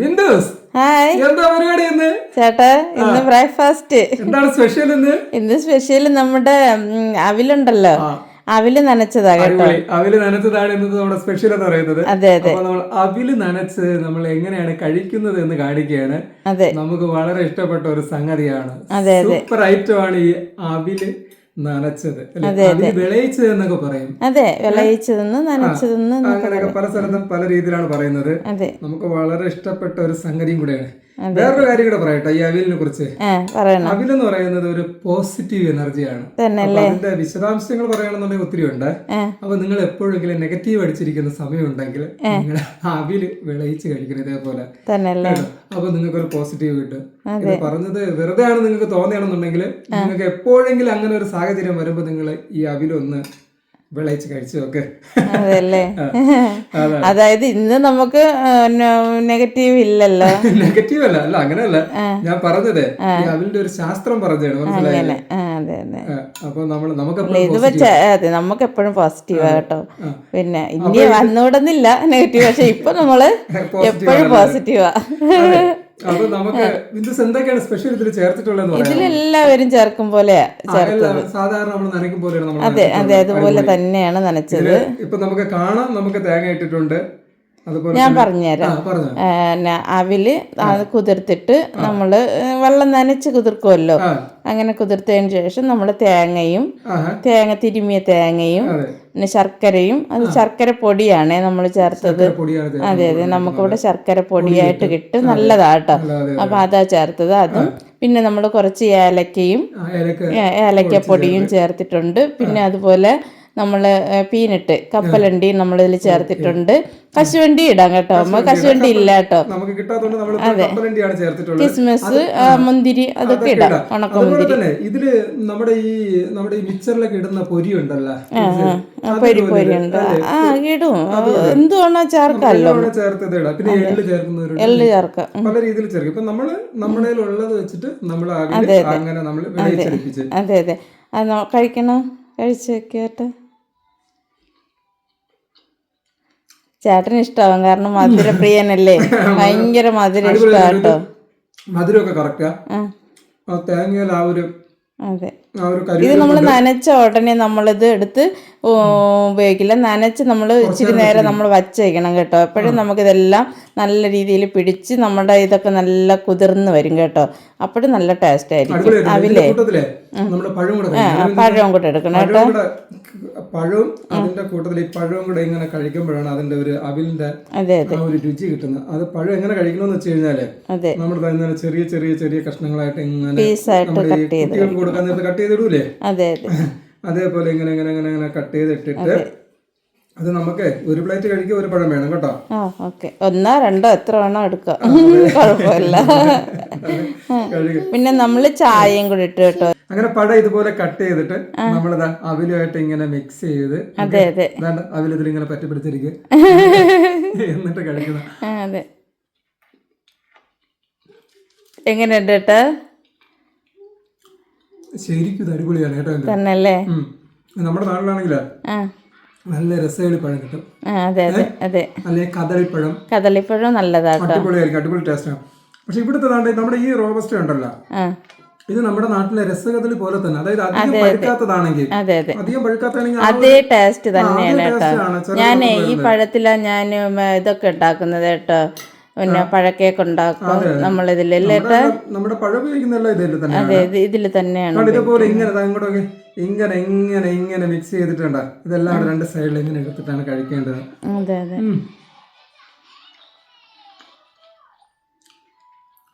ബിന്ദുസ് hi. എന്താ പരിപാടി ഇന്ന്? ചേട്ടാ ഇന്ന് ബ്രേക്ക്ഫാസ്റ്റ്. എന്താണ് സ്പെഷ്യൽ ഇന്ന്? ഇന്ന് സ്പെഷ്യൽ നമ്മുടെ അവിലുണ്ടല്ലോ. അവിൽ നനച്ചതാ കേട്ടോ. അവിൽ നനച്ചതാണ് എന്നത് നമ്മുടെ സ്പെഷ്യൽ എന്ന് പറയുന്നത്. അതെ അതെ. നമ്മൾ അവിൽ നനച്ച് നമ്മൾ എങ്ങനെയാണ് കഴിക്കുന്നത് എന്ന് കാണിക്കുകയാണ്. അതെ. നമുക്ക് വളരെ ഇഷ്ടപ്പെട്ട ഒരു സംഗതിയാണ്. അതെ, സൂപ്പർ ഐറ്റം ആണ് ഈ അവിൽ നനച്ചത് വിളയിച്ചത് എന്നൊക്കെ പറയും. അതെ വിളയിച്ചതെന്ന് നനച്ചതെന്ന് അങ്ങനെയൊക്കെ പല സ്ഥലത്തും പല രീതിയിലാണ് പറയുന്നത്. നമുക്ക് വളരെ ഇഷ്ടപ്പെട്ട ഒരു സംഗതിയും കൂടെയാണ്. വേറൊരു കാര്യം കൂടെ പറയട്ടെ ഈ അവിലിനെ കുറിച്ച്. അവിലെന്ന് പറയുന്നത് ഒരു പോസിറ്റീവ് എനർജിയാണ്. അതിന്റെ വിശദാംശങ്ങൾ പറയണമെന്നുണ്ടെങ്കിൽ ഒത്തിരി ഉണ്ട്. അപ്പൊ നിങ്ങൾ എപ്പോഴെങ്കിലും നെഗറ്റീവ് അടിച്ചിരിക്കുന്ന സമയം ഉണ്ടെങ്കിൽ നിങ്ങൾ അവിൽ വിളയിച്ച് കഴിക്കണം ഇതേപോലെ? അപ്പൊ നിങ്ങൾക്ക് ഒരു പോസിറ്റീവ് കിട്ടും. ഇത് പറഞ്ഞത് വെറുതെ ആണ് നിങ്ങൾക്ക് തോന്നുകയാണെന്നുണ്ടെങ്കിൽ നിങ്ങൾക്ക് എപ്പോഴെങ്കിലും അങ്ങനെ ഒരു സാഹചര്യം വരുമ്പോൾ നിങ്ങൾ ഈ അവിലൊന്ന് വിളയിച്ച് കഴിച്ചു നോക്ക്. അതെല്ലേ? അതെ അതായത് ഇന്ന് നമുക്ക് നെഗറ്റീവ് ഇല്ലല്ലോ. നെഗറ്റീവ് അല്ല അല്ല അങ്ങനെയല്ല. ഞാൻ പറഞ്ഞതേ അതിന്റെ ഒരു ശാസ്ത്രം പറഞ്ഞാണ് മനസ്സിലായില്ലേ? അപ്പൊ നമ്മൾ നമുക്ക് അതെ നമുക്ക് എപ്പോഴും പോസിറ്റീവ് കേട്ടോ പിന്നെ ഇനി വന്നുവിടുന്നില്ല നെഗറ്റീവ് പക്ഷെ ഇപ്പൊ നമ്മൾ എപ്പോഴും പോസിറ്റീവാ അപ്പൊ നമുക്ക് ബിന്ദുസ് എന്തൊക്കെയാണ് സ്പെഷ്യൽ ഇതിൽ ഇതിലെല്ലാവരും ചേർക്കും പോലെ സാധാരണ നമ്മൾ നനയ്ക്കും പോലെയാണ് അതെ അതെ അതുപോലെ തന്നെയാണ് നനച്ചത്. ഇപ്പൊ നമുക്ക് കാണാം നമുക്ക് തേങ്ങ ഇട്ടിട്ടുണ്ട്. ഞാൻ പറഞ്ഞുതരാം. അവിൽ അത് കുതിർത്തിട്ട് നമ്മൾ വെള്ളം നനച്ച് കുതിർക്കുമല്ലോ അങ്ങനെ കുതിർത്തതിന് ശേഷം നമ്മൾ തേങ്ങയും തേങ്ങ തിരുമിയ തേങ്ങയും പിന്നെ ശർക്കരയും അത് ശർക്കര പൊടിയാണ് നമ്മൾ ചേർത്തത്. അതെ അതെ. നമുക്കിവിടെ ശർക്കര പൊടിയായിട്ട് കിട്ടും. നല്ലതാട്ടോ. അപ്പൊ അതാ ചേർത്തത്. അതും പിന്നെ നമ്മൾ കുറച്ച് ഏലക്കയും ഏലക്കപ്പൊടിയും ചേർത്തിട്ടുണ്ട്. പിന്നെ അതുപോലെ നമ്മൾ പീനട്ട് കപ്പലണ്ടി നമ്മളിതിൽ ചേർത്തിട്ടുണ്ട്. കശുവണ്ടി ഇടാം കേട്ടോ അമ്മ. കശുവണ്ടി ഇല്ല കേട്ടോ. നമ്മൾ കിസ്മിസ് ആ, മുന്തിരി അതൊക്കെ ഇടാം. ഉണക്ക അതുപോലെ തന്നെ ഇതിൽ നമ്മുടെ ഈ നമ്മുടെ ഈ മിക്സറിലൊക്കെ ഇടുന്ന പൊരി ഉണ്ടല്ലോ. പൊരി പൊരി ഉണ്ട്. ആ ഇടും. എന്തുവാണോ ചേർക്കാമല്ലോ എള്ള് ചേർക്കാം. പല രീതിയിൽ ചേർക്കും. ഇപ്പൊ നമ്മൾ നമ്മുടെ ഉള്ളത് വെച്ചിട്ട് നമ്മൾ അങ്ങനെ നമ്മൾ അതെ അതെ. അത് കഴിക്കണം. കഴിച്ച് വെക്കട്ടെ ചേട്ടന് ഇഷ്ടാവും കാരണം മധുരപ്രിയനല്ലേ? ഭയങ്കര മധുര ഇഷ്ടാട്ടോ മധുരമൊക്കെ കറക്റ്റാ തേങ്ങയിൽ ആ ഒരു അതെ. ഇത് നമ്മൾ നനച്ച ഉടനെ നമ്മളിത് എടുത്ത് ഉപയോഗിക്കില്ല. നനച്ച് നമ്മൾ ഇച്ചിരി നേരം നമ്മൾ വച്ചേക്കണം കേട്ടോ. അപ്പോഴും നമുക്കിതെല്ലാം നല്ല രീതിയിൽ പിടിച്ച് നമ്മുടെ ഇതൊക്കെ നല്ല കുതിർന്ന് വരും കേട്ടോ. അപ്പോഴും നല്ല ടേസ്റ്റ് ആയിരിക്കും. അവിലേ. പഴവും കൂടെ എടുക്കണം കേട്ടോ. പഴവും അതിന്റെ കൂട്ടത്തിൽ ഈ പഴവും കൂടെ ഇങ്ങനെ കഴിക്കുമ്പോഴാണ് അതിന്റെ ഒരു അവിലിന്റെ ഒരു രുചി കിട്ടുന്നത്. അത് പഴം എങ്ങനെ കഴിക്കണമെന്ന് വെച്ച് കഴിഞ്ഞാൽ നമ്മൾ ചെറിയ ചെറിയ ചെറിയ കഷ്ണങ്ങളായിട്ട് ഇങ്ങനെ പീസായിട്ട് കട്ട് ചെയ്ത് കുട്ടികൾക്ക് കൊടുക്കാൻ നേരത്തെ കട്ട് ചെയ്തിടൂലേ? അതെ അതെ. അതേപോലെ ഇങ്ങനെ ഇങ്ങനെ ഇങ്ങനെ ഇങ്ങനെ കട്ട് ചെയ്തിട്ടിട്ട് അത്. നമുക്ക് ഒരു പ്ലേറ്റ് കഴിക്കുക ഒരു പഴം വേണം കേട്ടോ. ഒന്നോ രണ്ടോ എത്ര വേണോ എടുക്കാം. കുഴപ്പമില്ല. പിന്നെ നമ്മൾ ചായയും കൂടി ഇട്ട് കേട്ടോ. അങ്ങനെ പഴം ഇതുപോലെ കട്ട് ചെയ്തിട്ട് നമ്മളിതാ അവിലുമായിട്ട് ഇങ്ങനെ മിക്സ് ചെയ്ത് അതെ അതെ. അവിലതിൽ ഇങ്ങനെ പറ്റി പിടിച്ചിരിക്കുക എന്നിട്ട് കഴിക്കണം എങ്ങനെയുണ്ട് കേട്ടോ ശരിക്കും ഇത് അടിപൊളിയാണ് കേട്ടോ ഇത്. തന്നല്ലേ ഉം. നമ്മുടെ നാട്ടിലാണെങ്കിലോ? ആ. നല്ല രസകളിപ്പഴം കിട്ടും. ആ അതെ അതെ അതെ. അല്ലെങ്കിൽ കദളിപ്പഴം. കദളിപ്പഴം നല്ലതാട്ടോ അടിപൊളിയായിരിക്കും അടിപൊളി ടേസ്റ്റാണ് പക്ഷെ ഇവിടുത്തെ നാട്ടിൽ നമ്മുടെ ഈ റോബസ്റ്റ് ഉണ്ടല്ലോ? ആ. ഇത് നമ്മുടെ നാട്ടിലെ രസകദളി പോലെ തന്നെ അതായത് അധികം പഴുക്കാത്തതാണെങ്കിൽ അതെ അതെ. അധികം പഴുക്കാത്തതാണെങ്കിൽ ആ അതേ ടേസ്റ്റ് തന്നെയാണ് അതേ കേട്ടോ. taste ആണ്. ചെറിയ ഞാനേ ഈ പഴത്തിലാ ഞാൻ ഇതൊക്കെ ഉണ്ടാക്കുന്നത് കേട്ടോ. പിന്നെ പഴക്കേക്ക് ഉണ്ടാക്കും നമ്മൾ നമ്മുടെ നമ്മുടെ പഴം അതെ ഇത് ഇതിൽ തന്നെയാണ് ഇതുപോലെ ഇങ്ങനെ ദാ ഇങ്ങോട്ടൊക്കെ ഇങ്ങനെ ഇങ്ങനെ ഇങ്ങനെ മിക്സ് ചെയ്തിട്ടുണ്ട്. ഇതെല്ലാം രണ്ട് സൈഡിൽ ഇങ്ങനെ എടുത്തിട്ടാണ് കഴിക്കേണ്ടത്. അതെ അതെ.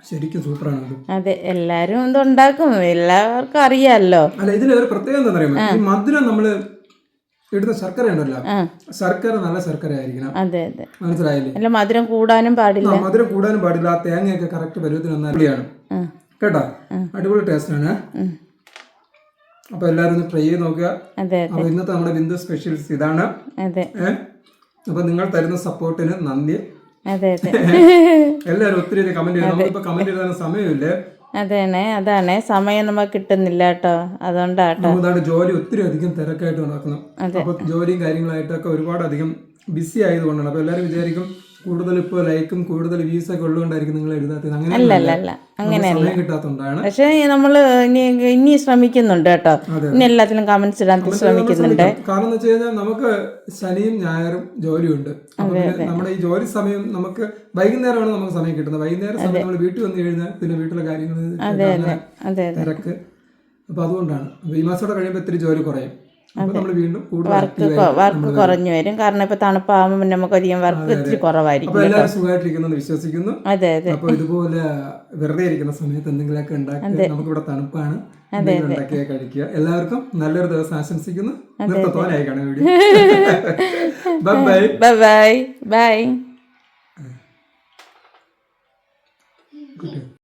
ശരിക്കും സൂപ്പറാണ് അതെ എല്ലാരും ഇത് ഉണ്ടാക്കും എല്ലാവർക്കും അറിയാലോ അല്ല ഇതിൽ ഒരു പ്രത്യേകത എന്താ പറയുക മധുരം നമ്മൾ ഇടുന്ന ശർക്കര ഉണ്ടല്ലോ ശർക്കര നല്ല ശർക്കര ആയിരിക്കണം അതെ അതെ. മനസ്സിലായില്ലേ? അല്ല മധുരം കൂടാനും പാടില്ല. മധുരം കൂടാനും പാടില്ല. ആ തേങ്ങയൊക്കെ കറക്റ്റ് പരുവത്തിന് വന്നാൽ കേട്ടോ? അടിപൊളി ടേസ്റ്റ് ആണ്. അപ്പൊ എല്ലാവരും ഒന്ന് ട്രൈ ചെയ്ത് നോക്കുക. അപ്പൊ ഇന്നത്തെ നമ്മുടെ ബിന്ദു സ്പെഷ്യൽസ് ഇതാണ്. അപ്പൊ നിങ്ങൾ തരുന്ന സപ്പോർട്ടിന് നന്ദി. എല്ലാരും ഒത്തിരി കമന്റ് ചെയ്തു. നമ്മളിപ്പോ കമന്റ് എഴുതാൻ സമയമില്ലേ? അതാണ് അതാണ്. സമയം നമുക്ക് കിട്ടുന്നില്ല കേട്ടോ അതുകൊണ്ടാട്ടോ ജോലി ഒത്തിരി അധികം തിരക്കായിട്ട് നടക്കണം. അപ്പൊ ജോലിയും കാര്യങ്ങളായിട്ടൊക്കെ ഒരുപാട് അധികം ബിസി ആയതുകൊണ്ടാണ്. അപ്പൊ എല്ലാവരും വിചാരിക്കും കൂടുതൽ ഇപ്പോൾ ലൈക്കും കൂടുതൽ വ്യൂസ് ഒക്കെ ഉള്ളതുകൊണ്ടായിരിക്കും നിങ്ങൾ എഴുതാത്തത്. അങ്ങനെ അല്ല അല്ല അല്ല. അങ്ങനെ സമയം കിട്ടാത്തതുകൊണ്ടാണ്. പക്ഷേ നമ്മൾ ഇനി ഇനി ശ്രമിക്കുന്നുണ്ട് കേട്ടോ. ഇനി എല്ലാത്തിലും കമന്റ്സ് ഇടാൻ ശ്രമിക്കുന്നുണ്ട്. കാരണം എന്ന് വെച്ച് കഴിഞ്ഞാൽ നമുക്ക് ശനിയും ഞായറും ജോലിയുണ്ട്. നമ്മുടെ ഈ ജോലി സമയം നമുക്ക് വൈകുന്നേരമാണ് നമുക്ക് സമയം കിട്ടുന്നത്. വൈകുന്നേരം സമയം നമ്മൾ വീട്ടിൽ വന്നു കഴിഞ്ഞാൽ പിന്നെ വീട്ടിലെ കാര്യങ്ങൾ തിരക്ക്. അപ്പൊ അതുകൊണ്ടാണ്. അപ്പൊ ഈ മാസത്തോടെ കഴിയുമ്പോൾ ഇത്തിരി ജോലി കുറയും. വർക്ക് വർക്ക് കുറഞ്ഞു വരും. കാരണം ഇപ്പൊ തണുപ്പാകുമ്പോൾ പിന്നെ നമുക്ക് അധികം വർക്ക് ഇച്ചിരി കുറവായിരിക്കും സുഖമായിട്ടിരിക്കുന്നു വിശ്വസിക്കുന്നു. അതെ അതെ. അപ്പൊ ഇതുപോലെ വെറുതെ ഇരിക്കുന്ന സമയത്ത് എന്തെങ്കിലുമൊക്കെ ഉണ്ടാക്കി നമുക്കിവിടെ തണുപ്പാണ്. ഉണ്ടാക്കിയ കഴിക്കുക. എല്ലാവർക്കും നല്ലൊരു ദിവസം ആശംസിക്കുന്നു. കാണാൻ ബൈ ബൈ ബൈ